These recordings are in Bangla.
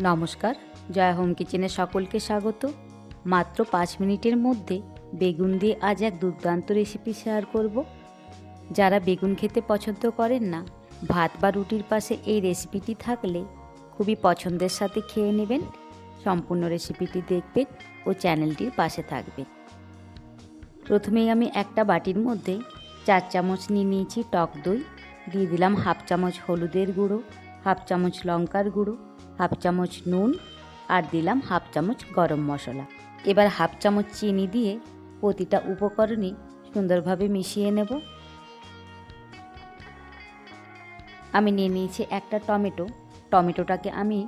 নমস্কার, জয়া হোম কিচেনে সকলকে স্বাগত। মাত্র পাঁচ মিনিটের মধ্যে বেগুন দিয়ে আজ এক দুর্দান্ত রেসিপি শেয়ার করব। যারা বেগুন খেতে পছন্দ করেন না, ভাত বা রুটির পাশে এই রেসিপিটি থাকলে খুবই পছন্দের সাথে খেয়ে নেবেন। সম্পূর্ণ রেসিপিটি দেখবেন ও চ্যানেলটির পাশে থাকবেন। প্রথমেই আমি একটা বাটির মধ্যে চার চামচ নিয়ে নিয়েছি টক দই, দিয়ে দিলাম হাফ চামচ হলুদের গুঁড়ো হাফ চামচ লঙ্কার গুঁড়ো, হাফ চামচ নুন আর দিলাম হাফ চামচ গরম মশলা। এবার হাফ চামচ চিনি দিয়ে প্রতিটা উপকরণই সুন্দরভাবে মিশিয়ে নেব। আমি নিয়ে নিয়েছি একটা টমেটো। টমেটোটাকে আমি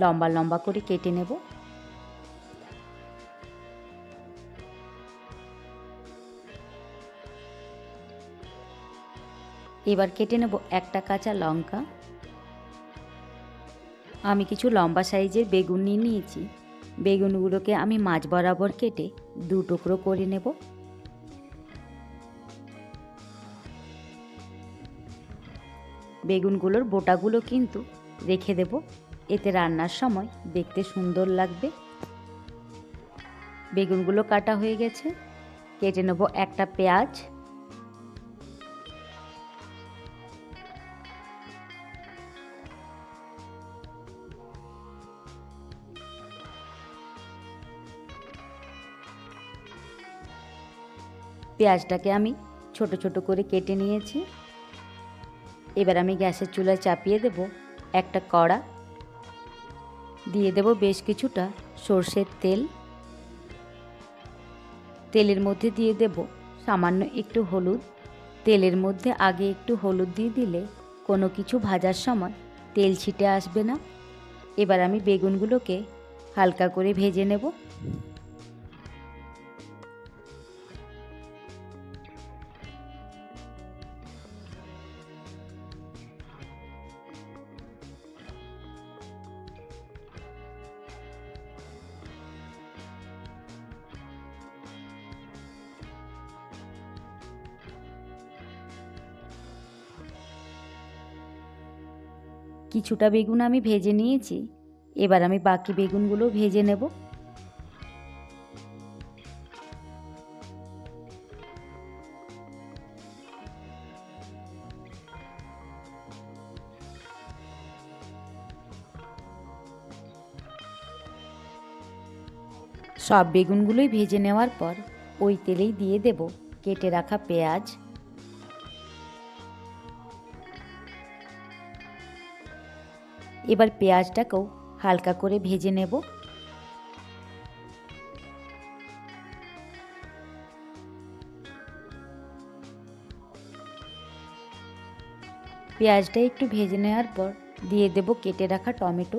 লম্বা লম্বা করে কেটে নেব। এবার কেটে নেব একটা কাঁচা লঙ্কা। আমি কিছু লম্বা সাইজের বেগুন নিয়ে নিয়েছি। বেগুনগুলোকে আমি মাছ বরাবর কেটে দু টুকরো করে নেব। বেগুনগুলোর বোটাগুলো কিন্তু রেখে দেব। এতে রান্নার সময় দেখতে সুন্দর লাগবে। বেগুনগুলো কাটা হয়ে গেছে। কেটে নেব একটা পেঁয়াজ পেঁয়াজটাকে আমি ছোট ছোট করে কেটে নিয়েছি। এবার আমি গ্যাসের চুলায় চাপিয়ে দেব একটা কড়া। দিয়ে দেব বেশ কিছুটা সর্ষের তেল। তেলের মধ্যে দিয়ে দেব সামান্য একটু হলুদ। তেলের মধ্যে আগে একটু হলুদ দিয়ে দিলে কোনো কিছু ভাজার সময় তেল ছিটে আসবে না। এবার আমি বেগুনগুলোকে হালকা করে ভেজে নেব। কিছুটা বেগুন আমি ভেজে নিয়েছি। এবার আমি বাকি বেগুনগুলো ভেজে নেব। সব বেগুনগুলোই ভেজে নেওয়ার পর ওই তেলেই দিয়ে দেব কেটে রাখা পেঁয়াজ এবার পেঁয়াজটাকেও হালকা করে ভেজে নেব। পেঁয়াজটা একটু ভেজে নেওয়ার পর দিয়ে দেব কেটে রাখা টমেটো।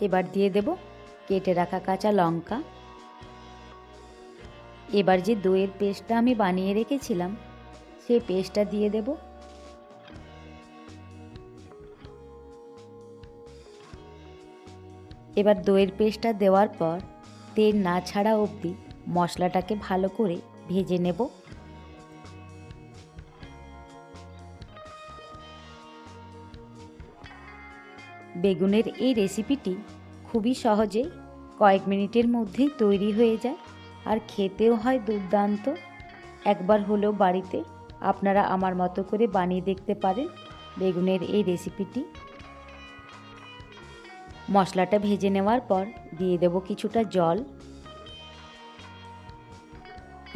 এবার দিয়ে দেব কেটে রাখা কাঁচা লঙ্কা। এবার যে দইয়ের পেস্টটা আমি বানিয়ে রেখেছিলাম সেই পেস্টটা দিয়ে দেব। এবার দইয়ের পেস্টটা দেওয়ার পর তেল না ছাড়া অবধি মশলাটাকে ভালো করে ভেজে নেব। বেগুনের এই রেসিপিটি খুবই সহজে কয়েক মিনিটের মধ্যেই তৈরি হয়ে যায়। আর খেতেও হয় দুর্দান্ত। একবার হলেও বাড়িতে আপনারা আমার মতো করে বানিয়ে দেখতে পারেন বেগুনের এই রেসিপিটি। মশলাটা ভেজে নেওয়ার পর দিয়ে দেব কিছুটা জল।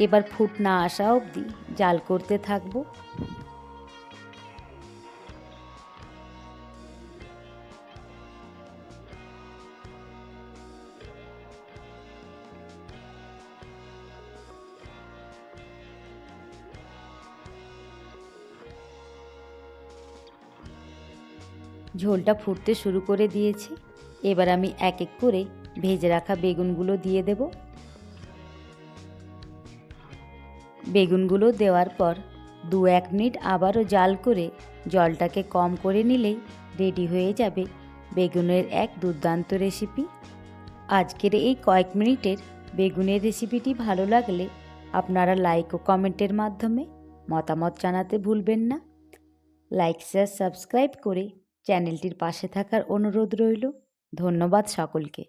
এবার ফুট না আসা অবধি জাল করতে থাকব। ঝোলটা ফুটতে শুরু করে দিয়েছি। এবার আমি এক এক করে ভেজে রাখা বেগুনগুলো দিয়ে দেব। বেগুনগুলো দেওয়ার পর দু এক মিনিট আবারও জাল করে জলটাকে কম করে নিলেই রেডি হয়ে যাবে বেগুনের এক দুর্দান্ত রেসিপি। আজকের এই কয়েক মিনিটের বেগুনের রেসিপিটি ভালো লাগলে আপনারা লাইক ও কমেন্টের মাধ্যমে মতামত জানাতে ভুলবেন না। লাইক, শেয়ার, সাবস্ক্রাইব করে চ্যানেলটির পাশে থাকার অনুরোধ রইল। ধন্যবাদ সকলকে।